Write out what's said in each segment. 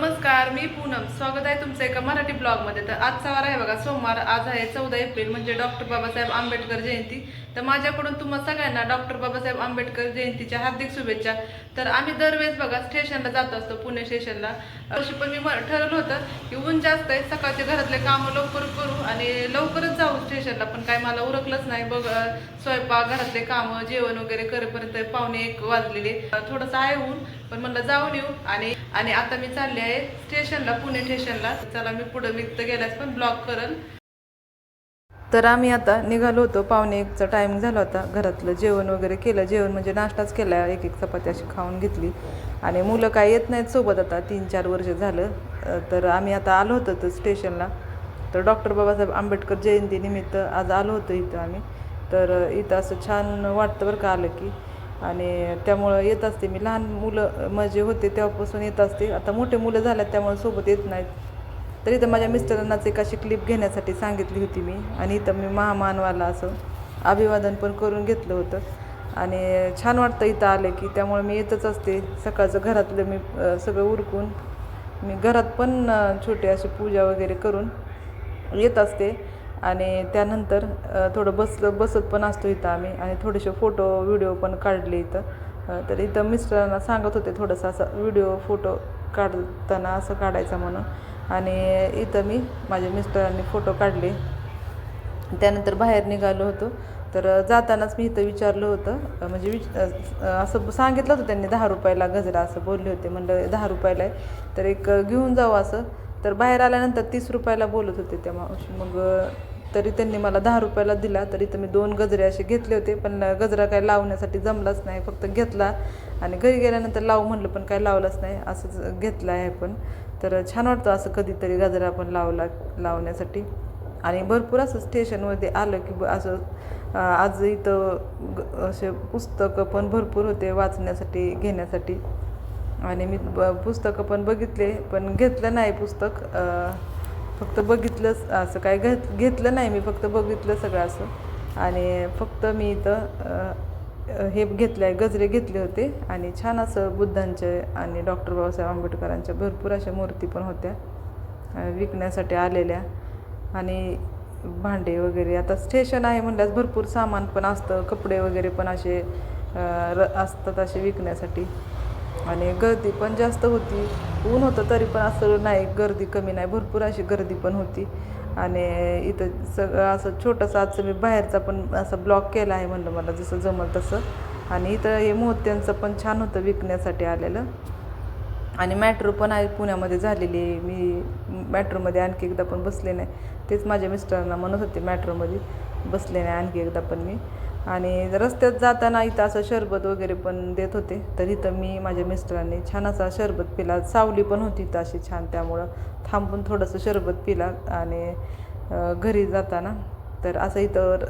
नमस्कार मी पूनम. स्वागत आहे तुमचं एका मराठी ब्लॉगमध्ये. तर आजचा वार आहे बघा सोमवार. आज आहे चौदा एप्रिल म्हणजे डॉक्टर बाबासाहेब आंबेडकर जयंती. तर माझ्याकडून तुम्हा सगळ्यांना डॉक्टर बाबासाहेब आंबेडकर जयंतीच्या हार्दिक शुभेच्छा. तर आम्ही दरवेळेस बघा स्टेशनला जात असतो पुणे स्टेशनला. तशी पण मी म- ठरवलं होतं की ऊन जास्त आहे सकाळचे घरातले कामं लवकर करू आणि लवकरच जाऊ स्टेशनला. पण काय मला उरकलंच नाही. बघ स्वयंपाक घरातले कामं जेवण वगैरे करेपर्यंत पाहुणे एक वाजलेले. थोडंसं आहे ऊन पण म्हणलं जाऊन येऊ आणि आणि आता मी चालले आहे स्टेशनला पुणे स्टेशनला चला मी पुढं मी तर गेल्यास पण ब्लॉक करल. तर आम्ही आता निघालो होतो. पावणे एकचा टायमिंग झाला होता. घरातलं जेवण वगैरे केलं. जेवण म्हणजे नाश्ताच केला. एक एक चपाती अशी खाऊन घेतली. आणि मुलं काय येत नाहीत सोबत आता. तीन चार वर्ष झालं. तर आम्ही आता आलो होतो तर स्टेशनला तर डॉक्टर बाबासाहेब आंबेडकर जयंतीनिमित्त आज आलो होतो इथं आम्ही. तर इथं असं छान वाटतं बरं का आलं की. आणि त्यामुळं येत असते मी. लहान मुलं म्हणजे होते तेव्हापासून येत असते. आता मोठे मुलं झाल्यात त्यामुळे सोबत येत नाहीत. तरी तर माझ्या मिस्टरांनाच एक अशी क्लिप घेण्यासाठी सांगितली होती मी. आणि इथं मी महामानवाला असं अभिवादन पण करून घेतलं होतं. आणि छान वाटतं इथं आलं की. त्यामुळे मी येतच असते. सकाळचं घरातलं मी सगळं उरकून. मी घरात पण छोटे छोटी अशी पूजा वगैरे करून येत असते. आणि त्यानंतर थोडं बसलं बसत पण असतो इथं आम्ही आणि थोडेसे फोटो व्हिडिओ पण काढले इथं. तर इथं मिस्टरांना सांगत होते थोडंसं असं व्हिडिओ फोटो काढताना असं काढायचा म्हणून. आणि इथं मी माझ्या मिस्टरांनी फोटो काढले. त्यानंतर बाहेर निघालो होतो. तर जातानाच मी इथं विचारलं होतं. म्हणजे विच असं सांगितलं होतं त्यांनी दहा रुपयाला गजरा असं बोलले होते. म्हणलं दहा रुपयाला आहे. तर एक घेऊन जाऊ असं. तर बाहेर आल्यानंतर तीस रुपयाला बोलत होते त्या मावशी. मग तरी त्यांनी मला दहा रुपयाला दिला तरी तर मी दोन गजरे असे घेतले होते पण गजरा काय लावण्यासाठी जमलाच नाही फक्त घेतला. आणि घरी गेल्यानंतर लावू म्हणलं पण काय लावलंच नाही असंच घेतलं आहे पण. तर छान वाटतं असं कधीतरी गजरा पण लावला लावण्यासाठी. आणि भरपूर असं स्टेशनमध्ये आलं की ब- असं आज इथं ग- असे पुस्तकं पण भरपूर होते वाचण्यासाठी घेण्यासाठी. आणि मी ब पुस्तकं पण बघितले पण घेतलं नाही पुस्तक फक्त बघितलंच असं काय घेत घेतलं नाही मी फक्त बघितलं सगळं असं. आणि फक्त मी इथं हे घेतलं आहे गजरे घेतले होते. आणि छान असं बुद्धांचे आणि डॉक्टर बाबासाहेब आंबेडकरांच्या भरपूर अशा मूर्ती पण होत्या विकण्यासाठी आलेल्या. आणि भांडे वगैरे आता स्टेशन आहे म्हणल्यास भरपूर सामान पण असतं कपडे वगैरे पण असे र असतात असे विकण्यासाठी. आणि गर्दी पण जास्त होती. ऊन होतं तरी पण असं नाही गर्दी कमी नाही. भरपूर अशी गर्दी पण होती. आणि इथं सगळं असं छोटंसं आजचं मी बाहेरचा पण असं ब्लॉक केला आहे म्हणलं मला जसं जमल तसं. आणि इथं हे मोत्यांचं पण छान होतं विकण्यासाठी आलेलं. आणि मॅट्रो पण आहे पुण्यामध्ये झालेली आहे. मी मॅट्रोमध्ये आणखी एकदा पण बसले नाही. तेच माझ्या मिस्टरांना म्हणत होते मॅट्रोमध्ये बसले नाही आणखी एकदा पण मी. आणि रस्त्यात जाताना इथं असं शरबत वगैरे पण देत होते. तर इथं मी माझ्या मिस्टरांनी छान असा शरबत पिला. सावली पण होती इथं अशी छान. त्यामुळं थांबून थोडंसं शरबत पिला आणि घरी जाताना. तर असं इथं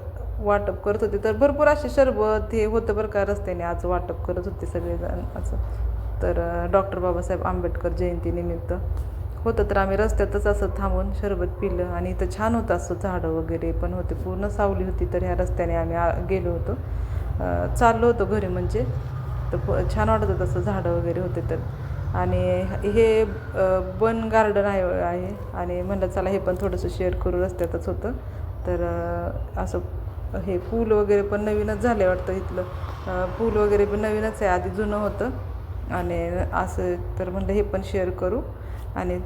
वाटप करत होते. तर भरपूर असे शरबत हे होतं बरं का रस्त्याने. आज वाटप करत होते सगळेजण असं. तर डॉक्टर बाबासाहेब आंबेडकर जयंतीनिमित्त होतं तर आम्ही रस्त्यातच असं थांबून सरबत पिलं आणि इथं छान होतं असं झाडं वगैरे पण होते. पूर्ण सावली होती तर ह्या रस्त्याने आम्ही आ गेलो होतो. चाललो होतो घरी म्हणजे. तर प- छान वाटत होतं असं झाडं वगैरे होते तर. आणि हे बन गार्डन आहे आहे. आणि म्हणलं चला हे पण थोडंसं शेअर करू रस्त्यातच होतं. तर असं हे पूल वगैरे पण नवीनच झाले वाटतं इथलं. पूल वगैरे पण नवीनच आहे. आधी जुनं होतं. आणि असं तर म्हणलं हे पण शेअर करू. आणि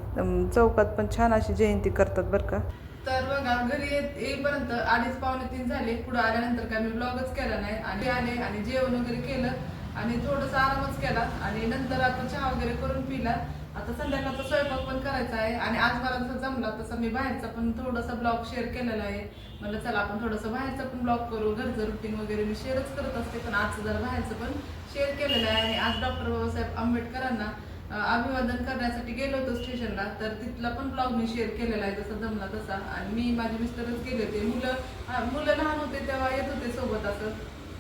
चौकात पण छान अशी जयंती करतात बरं का. तर बघा घरी येत येईपर्यंत अडीच पावणे तीन झाले. पुढे आल्यानंतर काय मी ब्लॉगच केला नाही. आणि आले आणि जेवण वगैरे केलं. आणि थोडंसं आरामच केला. आणि नंतर आता चहा वगैरे करून पिला. आता संध्याकाळचा स्वयंपाक पण करायचा आहे. आणि आज मला जसं जमला तसं मी बाहेरचा पण थोडासा ब्लॉग शेअर केलेला आहे. म्हणलं चला आपण थोडंसं बाहेरचं पण ब्लॉग करू. घरचं रुटीन वगैरे मी शेअरच करत असते. पण आज जरा बाहेरचं पण शेअर केलेलं आहे. आणि आज डॉक्टर बाबासाहेब आंबेडकरांना अभिवादन करण्यासाठी गेलो होतो स्टेशनला तर तिथला पण ब्लॉग मी शेअर केलेला आहे जसा जमला तसा. आणि मी माझे मिस्टरच गेले होते. मुलं मुलं लहान होते तेव्हा येत होते सोबत असं.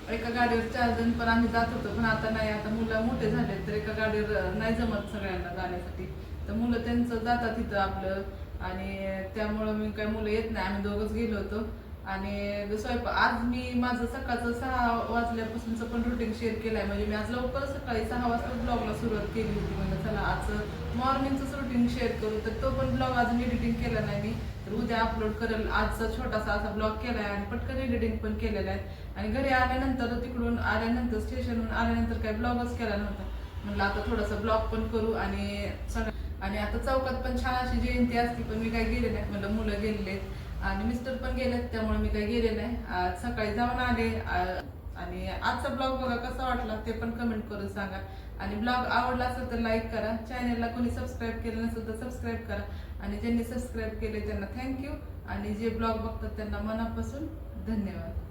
एका गाडीवर चार जण पण आम्ही जात होतो पण आता नाही. आता मुलं मोठे झाले तर एका गाडीवर नाही जमत सगळ्यांना जाण्यासाठी. तर मुलं त्यांचं जातात तिथं आपलं. आणि त्यामुळं मी काय मुलं येत नाही. आम्ही दोघंच गेलो होतो. आणि स्वयंपाक आज मी माझं सकाळचं सहा वाजल्यापासूनचं पण रुटीन शेअर केलं आहे म्हणजे मी आज लवकर सकाळी सहा वाजता ब्लॉगला सुरुवात केली होती. म्हणजे चला आज मॉर्निंगचंच रुटीन शेअर करू. तर तो पण ब्लॉग अजून एडिटिंग केला नाही मी. तर उद्या अपलोड करेल. आजचा छोटासा असा ब्लॉग केला आहे आणि पटकन एडिटिंग पण केलेला आहे. आणि घरी आल्यानंतर तिकडून आल्यानंतर स्टेशनहून आल्यानंतर काही ब्लॉगच केला नव्हता. म्हणलं आता थोडासा ब्लॉग पण करू आणि सगळं आणि आता चौकात पण छान अशी जयंती असती पण मी काही गेले नाही म्हणलं मुलं गेलेले आहेत. आणि मिस्टर पण गेलेत त्यामुळे मी काही गेले नाही. आज सकाळी जाऊन आले आणि आजचा ब्लॉग बघा कसा वाटला ते पण कमेंट करून सांगा. आणि ब्लॉग आवडला असेल तर लाईक करा. चॅनलला कोणी सबस्क्राईब केलं नसेल तर सबस्क्राईब करा. आणि ज्यांनी सबस्क्राईब केले त्यांना थँक्यू आणि जे ब्लॉग बघतात त्यांना मनापासून धन्यवाद.